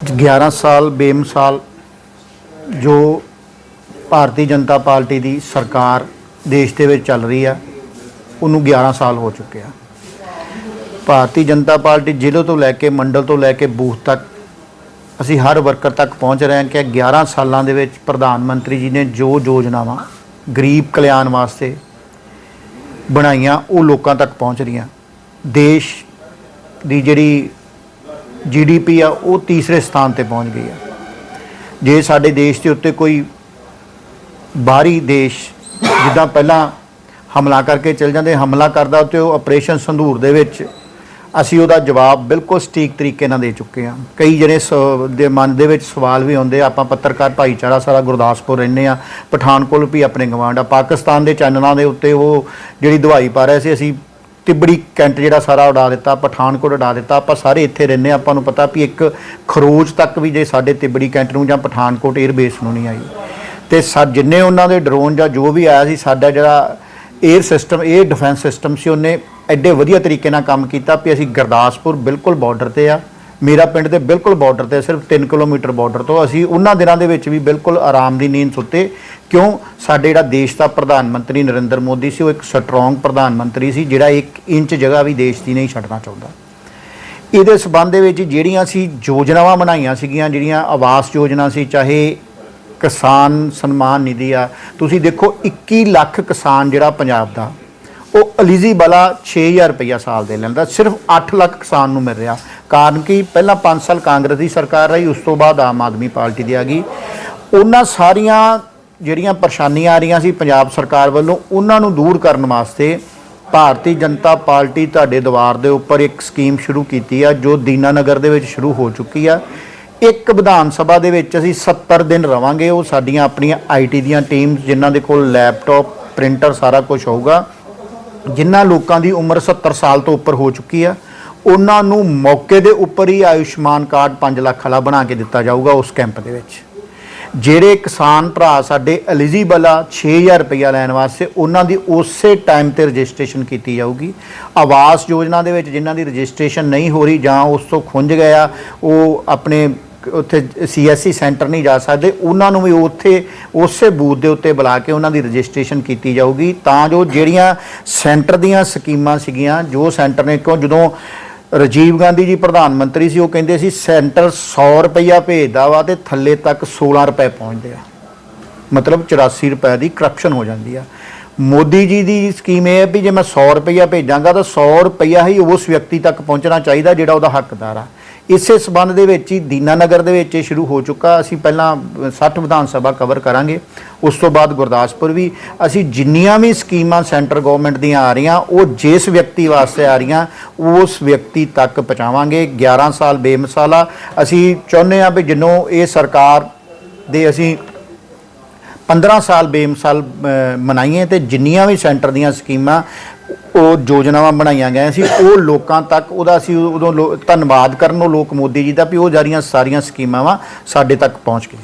11 ਸਾਲ ਬੇਮਿਸਾਲ ਜੋ ਭਾਰਤੀ ਜਨਤਾ ਪਾਰਟੀ ਦੀ ਸਰਕਾਰ ਦੇਸ਼ ਦੇ ਵਿੱਚ ਚੱਲ ਰਹੀ ਆ, ਉਹਨੂੰ 11 ਸਾਲ ਹੋ ਚੁੱਕੇ ਆ। ਭਾਰਤੀ ਜਨਤਾ ਪਾਰਟੀ ਜ਼ਿਲ੍ਹੇ ਤੋਂ ਲੈ ਕੇ ਮੰਡਲ ਤੋਂ ਲੈ ਕੇ ਬੂਥ ਤੱਕ ਅਸੀਂ ਹਰ ਵਰਕਰ ਤੱਕ ਪਹੁੰਚ ਰਹੇ ਹਾਂ ਕਿ 11 ਸਾਲਾਂ ਦੇ ਵਿੱਚ ਪ੍ਰਧਾਨ ਮੰਤਰੀ ਜੀ ਨੇ ਜੋ ਯੋਜਨਾਵਾਂ ਗਰੀਬ ਕਲਿਆਣ ਵਾਸਤੇ ਬਣਾਈਆਂ, ਉਹ ਲੋਕਾਂ ਤੱਕ ਪਹੁੰਚ ਰਹੀਆਂ। ਦੇਸ਼ ਦੀ ਜਿਹੜੀ ਜੀਡੀਪੀ ਆ, ਉਹ ਤੀਸਰੇ ਸਥਾਨ ਤੇ ਪਹੁੰਚ ਗਈ ਆ ਜੇ ਸਾਡੇ ਦੇਸ਼ ਦੇ ਉੱਤੇ ਕੋਈ ਬਾਹਰੀ ਦੇਸ਼ ਜਿੱਦਾਂ ਪਹਿਲਾਂ ਹਮਲਾ ਕਰਕੇ ਚਲ ਜਾਂਦੇ, ਹਮਲਾ ਕਰਦਾ ਤੇ ਉਹ ਆਪਰੇਸ਼ਨ ਸੰਧੂਰ ਦੇ ਵਿੱਚ, ਅਸੀਂ ਉਹਦਾ ਜਵਾਬ ਬਿਲਕੁਲ ਸਟੀਕ ਤਰੀਕੇ ਨਾਲ ਦੇ ਚੁੱਕੇ ਹਾਂ ਕਈ ਜਿਹੜੇ ਸ- ਦੇ ਮਨ ਦੇ ਵਿੱਚ ਸਵਾਲ ਵੀ ਆਉਂਦੇ ਆ। ਆਪਾਂ ਪੱਤਰਕਾਰ ਭਾਈਚਾਰਾ ਸਾਰਾ ਗੁਰਦਾਸਪੁਰ ਰਹਿੰਦੇ ਆ ਪਠਾਨਕੋਟ ਵੀ ਆਪਣੇ ਗਵਾਂਡ ਆ, ਪਾਕਿਸਤਾਨ ਦੇ ਚੈਨਲਾਂ ਦੇ ਉੱਤੇ ਉਹ ਜਿਹੜੀ ਦਵਾਈ ਪਾ ਰਹੇ ਸੀ, ਅਸੀਂ ਤਿਬੜੀ ਕੈਂਟ ਜਿਹੜਾ ਸਾਰਾ ਉਡਾ ਦਿੱਤਾ, ਪਠਾਨਕੋਟ ਉਡਾ ਦਿੱਤਾ, ਆਪਾਂ ਸਾਰੇ ਇੱਥੇ ਰਹਿੰਦੇ ਆਪਾਂ ਨੂੰ ਪਤਾ ਵੀ ਇੱਕ ਖਰੋਚ ਤੱਕ ਵੀ ਜੇ ਸਾਡੇ ਤਿਬੜੀ ਕੈਂਟ ਨੂੰ ਜਾਂ ਪਠਾਨਕੋਟ 에ਅਰ ਬੇਸ ਨੂੰ ਨਹੀਂ ਆਈ। ਤੇ ਜਿੰਨੇ ਉਹਨਾਂ ਦੇ ਡਰੋਨ ਜਾਂ ਜੋ ਵੀ ਆਇਆ ਸੀ, ਸਾਡਾ ਜਿਹੜਾ air system air defence system ਸੀ, ਉਹਨੇ ਐਡੇ ਵਧੀਆ ਤਰੀਕੇ ਨਾਲ ਕੰਮ ਕੀਤਾ ਵੀ ਅਸੀਂ ਗਰਦਾਸਪੁਰ ਬਿਲਕੁਲ ਬਾਰਡਰ ਤੇ ਆ। ਮੇਰਾ ਪਿੰਡ ਦੇ ਬਿਲਕੁਲ ਬਾਰਡਰ ਤੇ, ਸਿਰਫ 3 ਕਿਲੋਮੀਟਰ ਬਾਰਡਰ ਤੋਂ, ਅਸੀਂ ਉਹਨਾਂ ਦਿਨਾਂ ਦੇ ਵਿੱਚ ਵੀ ਬਿਲਕੁਲ ਆਰਾਮ ਦੀ ਨੀਂਦ ਸੁੱਤੇ। ਕਿਉਂ? ਸਾਡੇ ਜਿਹੜਾ ਦੇਸ਼ ਦਾ ਪ੍ਰਧਾਨ ਮੰਤਰੀ ਨਰਿੰਦਰ ਮੋਦੀ ਸੀ, ਉਹ ਇੱਕ ਸਟਰੋਂਗ ਪ੍ਰਧਾਨ ਮੰਤਰੀ ਸੀ, ਜਿਹੜਾ 1 ਇੰਚ ਜਗ੍ਹਾ ਵੀ ਦੇਸ਼ ਦੀ ਨਹੀਂ ਛੱਡਣਾ ਚਾਹੁੰਦਾ। ਇਹਦੇ ਸਬੰਧ ਦੇ ਵਿੱਚ ਜਿਹੜੀਆਂ ਅਸੀਂ ਯੋਜਨਾਵਾਂ ਬਣਾਈਆਂ ਸੀਗੀਆਂ, ਜਿਹੜੀਆਂ ਆਵਾਸ ਯੋਜਨਾ ਸੀ, ਚਾਹੇ ਕਿਸਾਨ ਸਨਮਾਨ ਨਿਧੀ ਆ, ਤੁਸੀਂ ਦੇਖੋ 21 ਲੱਖ ਕਿਸਾਨ ਜਿਹੜਾ ਪੰਜਾਬ ਦਾ ਉਹ ਐਲੀਜੀਬਲ ਆ 6000 ਰੁਪਇਆ ਸਾਲ ਦੇ ਲੈਂਦਾ। ਸਿਰਫ 8 ਲੱਖ ਕਿਸਾਨ ਨੂੰ ਮਿਲ ਰਿਹਾ। ਕਾਰਨ ਕਿ? ਪਹਿਲਾਂ 5 ਸਾਲ ਕਾਂਗਰਸ ਦੀ ਸਰਕਾਰ ਰਹੀ, ਉਸ ਤੋਂ ਬਾਅਦ ਆਮ ਆਦਮੀ ਪਾਰਟੀ ਦੀ ਆ ਗਈ। ਉਹਨਾਂ ਸਾਰੀਆਂ ਜਿਹੜੀਆਂ ਪਰੇਸ਼ਾਨੀਆਂ ਆ ਰਹੀਆਂ ਸੀ ਪੰਜਾਬ ਸਰਕਾਰ ਵੱਲੋਂ, ਉਹਨਾਂ ਨੂੰ ਦੂਰ ਕਰਨ ਵਾਸਤੇ ਭਾਰਤੀ ਜਨਤਾ ਪਾਰਟੀ ਤੁਹਾਡੇ ਦੁਆਰ ਦੇ ਉੱਪਰ ਇੱਕ ਸਕੀਮ ਸ਼ੁਰੂ ਕੀਤੀ ਆ, ਜੋ ਦੀਨਾਨਗਰ ਦੇ ਵਿੱਚ ਸ਼ੁਰੂ ਹੋ ਚੁੱਕੀ ਆ। ਇੱਕ ਵਿਧਾਨ ਸਭਾ ਦੇ ਵਿੱਚ ਅਸੀਂ 70 ਦਿਨ ਰਵਾਂਗੇ। ਉਹ ਸਾਡੀਆਂ ਆਪਣੀਆਂ ਆਈਟੀ ਦੀਆਂ ਟੀਮਸ, ਜਿਨ੍ਹਾਂ ਦੇ ਕੋਲ ਲੈਪਟਾਪ, ਪ੍ਰਿੰਟਰ ਸਾਰਾ ਕੁਝ ਹੋਊਗਾ। ਜਿਨ੍ਹਾਂ ਲੋਕਾਂ ਦੀ ਉਮਰ 70 ਸਾਲ ਤੋਂ ਉੱਪਰ ਹੋ ਚੁੱਕੀ ਆ, ਉਹਨਾਂ ਨੂੰ ਮੌਕੇ ਦੇ ਉੱਪਰ ਹੀ ਆਯੁਸ਼ਮਾਨ ਕਾਰਡ 5 ਲੱਖ ਵਾਲਾ ਬਣਾ ਕੇ ਦਿੱਤਾ ਜਾਊਗਾ ਉਸ ਕੈਂਪ ਦੇ ਵਿੱਚ। ਜਿਹੜੇ ਕਿਸਾਨ ਭਰਾ ਸਾਡੇ ਐਲੀਜੀਬਲ ਆ 6000 ਰੁਪਇਆ ਲੈਣ ਵਾਸਤੇ ਉਹਨਾਂ ਦੀ ਉਸੇ ਟਾਈਮ ਤੇ ਰਜਿਸਟ੍ਰੇਸ਼ਨ ਕੀਤੀ ਜਾਊਗੀ। ਆਵਾਸ ਯੋਜਨਾ ਦੇ ਵਿੱਚ ਜਿਨ੍ਹਾਂ ਦੀ ਰਜਿਸਟ੍ਰੇਸ਼ਨ ਨਹੀਂ ਹੋ ਰਹੀ ਜਾਂ ਉਸ ਤੋਂ ਖੁੰਝ ਗਿਆ ਉਹ ਆਪਣੇ ਉੱਥੇ ਸੀਐਸਸੀ ਸੈਂਟਰ ਨਹੀਂ ਜਾ ਸਕਦੇ, ਉਹਨਾਂ ਨੂੰ ਵੀ ਉੱਥੇ, ਉਸੇ ਬੂਥ ਦੇ ਉੱਤੇ ਬੁਲਾ ਕੇ ਉਹਨਾਂ ਦੀ ਰਜਿਸਟ੍ਰੇਸ਼ਨ ਕੀਤੀ ਜਾਊਗੀ। ਤਾਂ ਜੋ ਜਿਹੜੀਆਂ ਸੈਂਟਰ ਦੀਆਂ ਸਕੀਮਾਂ ਸੀਗੀਆਂ, ਜੋ ਸੈਂਟਰ ਨੇ, ਕਿਉਂ ਜਦੋਂ ਰਾਜੀਵ ਗਾਂਧੀ ਜੀ ਪ੍ਰਧਾਨ ਮੰਤਰੀ ਸੀ, ਉਹ ਕਹਿੰਦੇ ਸੀ, ਸੈਂਟਰ 100 ਰੁਪਈਆ ਭੇਜਦਾ ਵਾ ਤੇ ਥੱਲੇ ਤੱਕ 16 ਰੁਪਏ ਪਹੁੰਚਦੇ ਆ। ਮਤਲਬ 84 ਰੁਪਏ ਦੀ ਕਰਪਸ਼ਨ ਹੋ ਜਾਂਦੀ ਆ। ਮੋਦੀ ਜੀ ਦੀ ਸਕੀਮ ਇਹ ਹੈ ਵੀ ਜੇ ਮੈਂ 100 ਰੁਪਈਆ ਭੇਜਾਂਗਾ, ਤਾਂ 100 ਰੁਪਈਆ ਹੀ ਉਸ ਵਿਅਕਤੀ ਤੱਕ ਪਹੁੰਚਣਾ ਚਾਹੀਦਾ ਜਿਹੜਾ ਉਹਦਾ ਹੱਕਦਾਰ ਆ। ਇਸੇ ਸਬੰਧ ਦੇ ਵਿੱਚ ਹੀ ਦੀਨਾਨਗਰ ਦੇ ਵਿੱਚ ਇਹ ਸ਼ੁਰੂ ਹੋ ਚੁੱਕਾ। ਅਸੀਂ ਪਹਿਲਾਂ 60 ਵਿਧਾਨ ਸਭਾ ਕਵਰ ਕਰਾਂਗੇ। ਉਸ ਤੋਂ ਬਾਅਦ ਗੁਰਦਾਸਪੁਰ ਵੀ। ਅਸੀਂ ਜਿੰਨੀਆਂ ਵੀ ਸਕੀਮਾਂ ਸੈਂਟਰ ਗਵਰਨਮੈਂਟ ਦੀਆਂ ਆ ਰਹੀਆਂ, ਉਹ ਜਿਸ ਵਿਅਕਤੀ ਵਾਸਤੇ ਆ ਰਹੀਆਂ, ਉਸ ਵਿਅਕਤੀ ਤੱਕ ਪਹੁੰਚਾਵਾਂਗੇ। 11 ਸਾਲ ਬੇਮਿਸਾਲਾ। ਅਸੀਂ ਚਾਹੁੰਦੇ ਹਾਂ ਵੀ ਜਿੰਨੋਂ ਇਹ ਸਰਕਾਰ ਦੇ ਅਸੀਂ 15 ਸਾਲ ਬੇਮਿਸਾਲ ਮਨਾਈਏ ਤੇ ਜਿੰਨੀਆਂ ਵੀ ਸੈਂਟਰ ਦੀਆਂ ਸਕੀਮਾਂ ਉਹ ਯੋਜਨਾਵਾਂ ਬਣਾਈਆਂ ਗਈਆਂ ਸੀ, ਉਹ ਲੋਕਾਂ ਤੱਕ ਉਹਦਾ ਅਸੀਂ ਉਦੋਂ ਲੋ- ਧੰਨਵਾਦ ਕਰਨ ਉਹ ਲੋਕ ਮੋਦੀ ਜੀ ਦਾ ਵੀ ਉਹ ਜਾਰੀਆਂ ਸਾਰੀਆਂ ਸਕੀਮਾਂ ਵਾ ਸਾਡੇ ਤੱਕ ਪਹੁੰਚ ਗਈਆਂ।